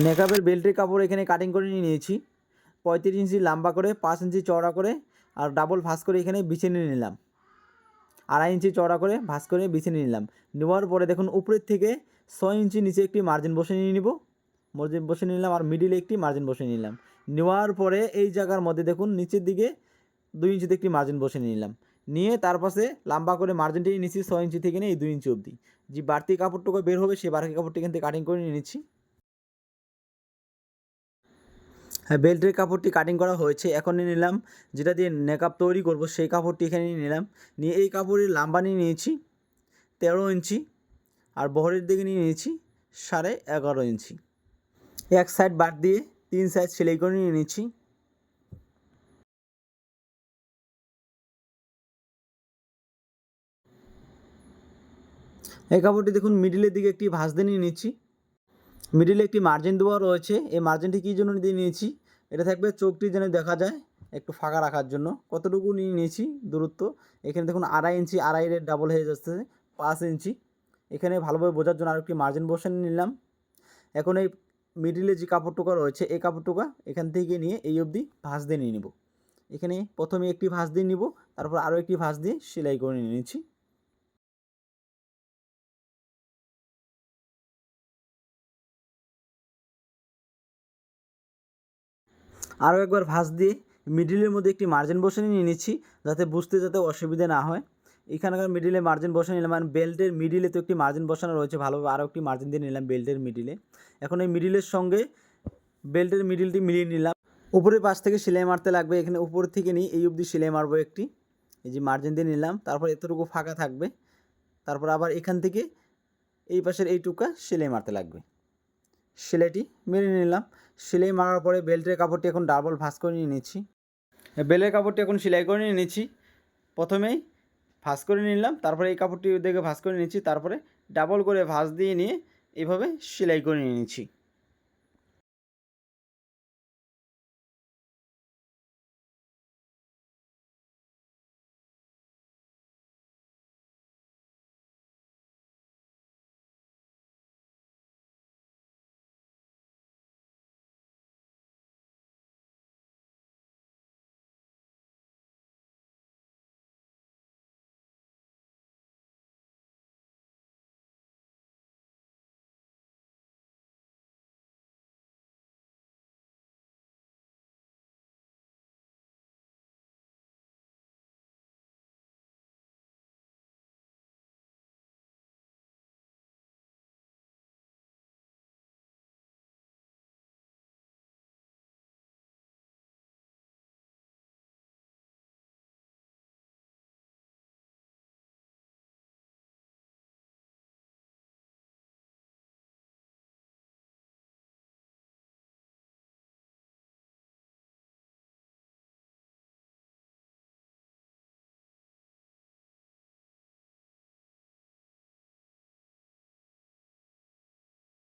নেকাবের বেল্টের কাপড় এখানে কাটিং করে নিয়ে নিয়েছি। পঁয়ত্রিশ ইঞ্চি লম্বা করে, পাঁচ ইঞ্চি চওড়া করে আর ডাবল ভাঁজ করে এখানে বিছে নিয়ে নিলাম। আড়াই ইঞ্চি চওড়া করে, ভাঁজ করে বিছে নিয়ে নিলাম। নেওয়ার পরে দেখুন উপরের থেকে ছয় ইঞ্চি নিচে একটি মার্জিন বসে নিয়ে নিব। মার্জিন বসে নিলাম আর মিডিলে একটি মার্জিন বসে নিলাম। নেওয়ার পরে এই জায়গার মধ্যে দেখুন নিচের দিকে দুই ইঞ্চিতে একটি মার্জিন বসে নিলাম। নিয়ে তার পাশে লম্বা করে মার্জিনটি নিচ্ছি ছয় ইঞ্চি থেকে নিয়ে এই দুই ইঞ্চি অবধি। যে বাড়তি কাপড়টুকু বের হবে সেই বাড়তি কাপড়টি এখান থেকে কাটিং করে নিয়ে নিচ্ছি। হ্যাঁ বেল্টের কাপড়টি কাটিং করা হয়েছে, এখন নিয়ে নিলাম, যেটা দিয়ে নেকআপ তৈরি করব, সেই কাপড়টি এখানে নিলাম। নিয়ে এই কাপড়ের লাম্বা নিয়ে নিয়েছি, তেরো ইঞ্চি, আর বহরের দিকে নিয়ে নিয়েছি সাড়ে এগারো ইঞ্চি। এক সাইড বাদ দিয়ে তিন সাইড সেলাই করে নিয়ে নিচ্ছি এই কাপড়টি দেখুন মিডিলের দিকে একটি ভাঁজ দিয়ে নিয়ে নিচ্ছি। মিডিলে একটি মার্জিন দেওয়া রয়েছে। এই মার্জিনটি কী জন্য দিয়ে নিয়েছি? এটা থাকবে চোখটি যেন দেখা যায়, একটু ফাঁকা রাখার জন্য। কতটুকু নিয়ে নিয়েছি? দূরত্ব। এখানে দেখুন, আড়াই ইঞ্চি আড়াইয়ের ডাবল হয়ে যাচ্ছে, পাঁচ ইঞ্চি। এখানে ভালোভাবে বোঝার জন্য আরেকটি মার্জিন বসে নিলাম। এখন এই মিডিলে যে কাপড়টুকা রয়েছে, এই কাপড়টুকা এখান থেকে নিয়ে এই অবধি ভাঁজ দিয়ে নিয়ে নেব। এখানে প্রথমে একটি ভাঁজ দিয়ে নিব, তারপর আরও একটি ভাঁজ দিয়ে সেলাই করে নিয়ে নিচ্ছি। আরও একবার ভাঁজ দিয়ে মিডিলের মধ্যে একটি মার্জিন বসে নিয়ে নিচ্ছি যাতে বুঝতে যাতে অসুবিধা না হয়। এখানকার মিডিলে মার্জিন বসে নিলাম মানে বেল্টের মিডিলে তো একটি মার্জিন বসানো রয়েছে, ভালোভাবে আরও একটি মার্জিন দিয়ে নিলাম বেল্টের মিডিলে এখন এই মিডিলের সঙ্গে বেল্টের মিডিলটি মিলিয়ে নিলাম। উপরের পাশ থেকে সেলাই মারতে লাগবে, এখানে উপর থেকে নিয়ে এই অবধি সেলাই মারবো একটি। এই যে মার্জিন দিয়ে নিলাম, তারপর এতটুকু ফাঁকা থাকবে। তারপর আবার এখান থেকে এই পাশের এইটুকা সেলাই মারতে লাগবে। সেলাইটি মেরে নিলাম। সেলাই মারার পরে বেল্টের কাপড়টি এখন ডাবল ভাঁজ করে নিয়ে নিচ্ছি। বেলের কাপড়টি এখন সেলাই করে নিয়ে নিচ্ছি। প্রথমেই ভাঁজ করে নিলাম, তারপরে এই কাপড়টি দেখে ভাঁজ করে নিচ্ছি, তারপরে ডাবল করে ভাঁজ দিয়ে নিয়ে এভাবে সেলাই করে নিয়ে নিচ্ছি।